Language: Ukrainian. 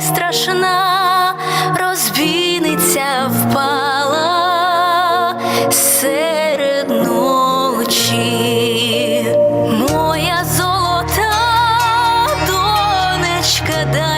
страшна, розбійниця впала серед ночі, моя золота донечка.